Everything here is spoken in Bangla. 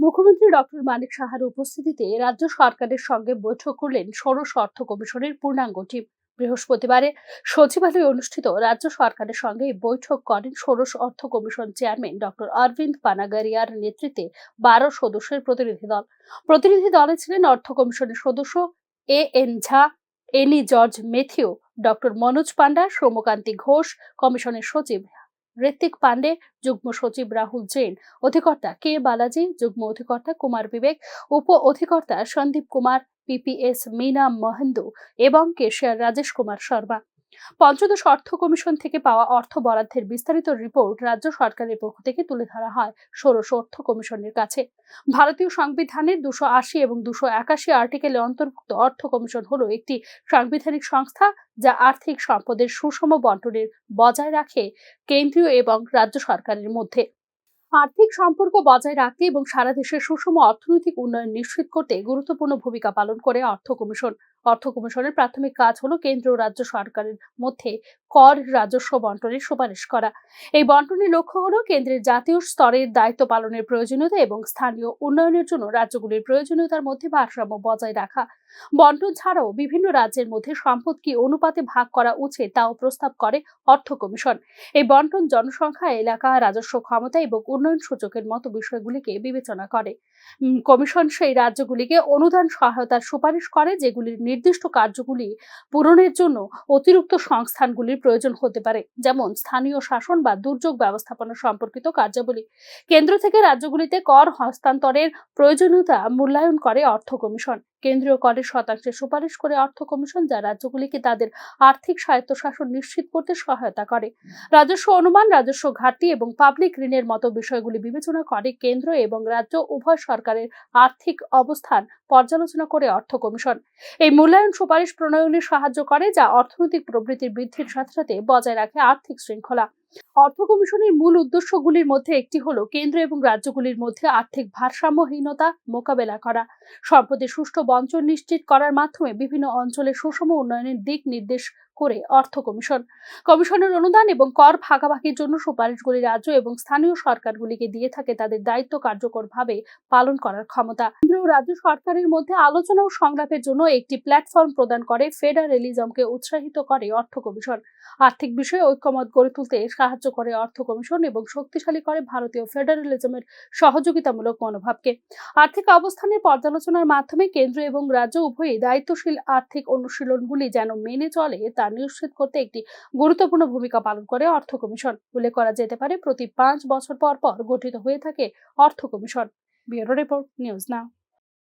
মুখ্যমন্ত্রী ডক্টর মানিক সাহার উপস্থিতিতে রাজ্য সরকারের সঙ্গে বৈঠক করলেন ষোড়শ অর্থ কমিশনের পূর্ণাঙ্গ টিম। বৃহস্পতিবারে সচিবালয়ে অনুষ্ঠিত রাজ্য সরকারের সঙ্গে বৈঠক করেন ষোড়শ অর্থ কমিশন চেয়ারম্যান ডক্টর অরবিন্দ পানাগারিয়ার নেতৃত্বে বারো সদস্যের প্রতিনিধি দল। প্রতিনিধি দলে ছিলেন অর্থ কমিশনের সদস্য A N Jha Annie George Mathew, doctor Manoj Panda Soumyakanti Ghosh, কমিশনের সচিব ঋত্বিক পান্ডে যুগ্ম সচিব রাহুল জেন, অধিকর্তা কে বালাজি, যুগ্ম অধিকর্তা কুমার বিবেক, উপ অধিকর্তা সন্দীপ কুমার পিপিএস মিনা মহেন্দু এবং কেশিয়ার রাজেশ কুমার শর্মা। পঞ্চদশ অর্থ কমিশন থেকে পাওয়া অর্থ বরাদ্দের বিস্তারিত রিপোর্ট রাজ্য সরকারের পক্ষ থেকে তুলে ধরা হয় ষোড়শ অর্থ কমিশনের কাছে। ভারতীয় সংবিধানের দুশো আশি এবং দুশো একাশি আর্টিকেলে অন্তর্ভুক্ত অর্থ কমিশন হলো একটি সাংবিধানিক সংস্থা যা আর্থিক সম্পদের সুষম বন্টনের বজায় রাখে কেন্দ্রীয় এবং রাজ্য সরকারের মধ্যে। আর্থিক সম্পর্ক বজায় রাখতে এবং সারা দেশের সুষম অর্থনৈতিক উন্নয়ন নিশ্চিত করতে গুরুত্বপূর্ণ ভূমিকা পালন করে অর্থ কমিশন। অর্থ কমিশনের প্রাথমিক কাজ হলো কেন্দ্র ও রাজ্য সরকারের মধ্যে কর রাজস্ব বন্টনের সুপারিশ করা। এই বন্টনের লক্ষ্য হলো কেন্দ্রের জাতীয় স্তরের দায়িত্ব পালনের প্রয়োজনীয়তা এবং স্থানীয় উন্নয়নের জন্য রাজ্যগুলির প্রয়োজনীয়তার মধ্যে ভারসাম্য বজায় রাখা। বন্টন ছাড়াও বিভিন্ন রাজ্যের মধ্যে সম্পদ কি অনুপাতে ভাগ করা উচিত তাও প্রস্তাব করে অর্থ কমিশন। এই বন্টন জনসংখ্যা, এলাকা, রাজস্ব ক্ষমতা এবং উন্নয়ন সূচকের মতো বিষয়গুলিকে বিবেচনা করে। কমিশন সেই রাজ্যগুলিকে অনুদান সহায়তার সুপারিশ করে যেগুলির নির্দিষ্ট কার্যগুলি পূরণের জন্য অতিরিক্ত সংস্থানগুলির প্রয়োজন হতে পারে, যেমন স্থানীয় শাসন বা দুর্যোগ ব্যবস্থাপনা সম্পর্কিত কার্যাবলী। কেন্দ্র থেকে রাজ্যগুলিতে কর হস্তান্তরের প্রয়োজনীয়তা মূল্যায়ন করে অর্থ কমিশন। কেন্দ্রীয় করের শতাংশের সুপারিশ করে অর্থ কমিশন যা রাজ্যগুলিকে তাদের আর্থিক স্বায়ত্তশাসন নিশ্চিত করতে সহায়তা করে। রাজস্ব অনুমান, রাজস্ব ঘাটতি এবং পাবলিক ঋণের মতো বিষয়গুলি বিবেচনা করে কেন্দ্র এবং রাজ্য উভয় সরকারের আর্থিক অবস্থান পর্যালোচনা করে অর্থ কমিশন। এই মূল্যায়ন সুপারিশ প্রণয়নে সাহায্য করে যা অর্থনৈতিক প্রবৃত্তির বৃদ্ধির সাথে সাথে বজায় রাখে আর্থিক শৃঙ্খলা। অর্থ কমিশনের মূল উদ্দেশ্যগুলির মধ্যে একটি হলো কেন্দ্র এবং রাজ্যগুলির মধ্যে আর্থিক ভারসাম্যহীনতা মোকাবেলা করা। সম্পদের সুষ্ঠু বঞ্চন নিশ্চিত করার মাধ্যমে বিভিন্ন অঞ্চলে সুষম উন্নয়নের দিক নির্দেশ করে অর্থ কমিশন। কমিশনের অনুদান এবং কর ভাগাভাগির জন্য সুপারিশগুলি রাজ্য এবং স্থানীয় সরকারগুলিকে দিয়ে থাকে তাদের দায়িত্ব কার্যকরভাবে পালন করার ক্ষমতা। কেন্দ্র রাজ্য সরকারের মধ্যে আলোচনা ও সংলাপের জন্য একটি প্ল্যাটফর্ম প্রদান করে ফেডারেলিজমকে উৎসাহিত করে অর্থ কমিশন। আর্থিক বিষয়ে ঐক্যমত গড়ে তুলতে সাহায্য করে অর্থ কমিশন এবং শক্তিশালী করে ভারতীয় ফেডারেলিজমের সহযোগিতামূলক মনোভাবকে। আর্থিক অবস্থানের পর্যালোচনার মাধ্যমে কেন্দ্র এবং রাজ্য উভয়ই দায়িত্বশীল আর্থিক অনুশীলনগুলি যেন মেনে চলে তা নিশ্চিত করতে একটি গুরুত্বপূর্ণ ভূমিকা পালন করে অর্থ কমিশন। উল্লেখ করা যেতে পারে, প্রতি পাঁচ বছর পর পর গঠিত হয়ে থাকে অর্থ commission. Bureau report, news now.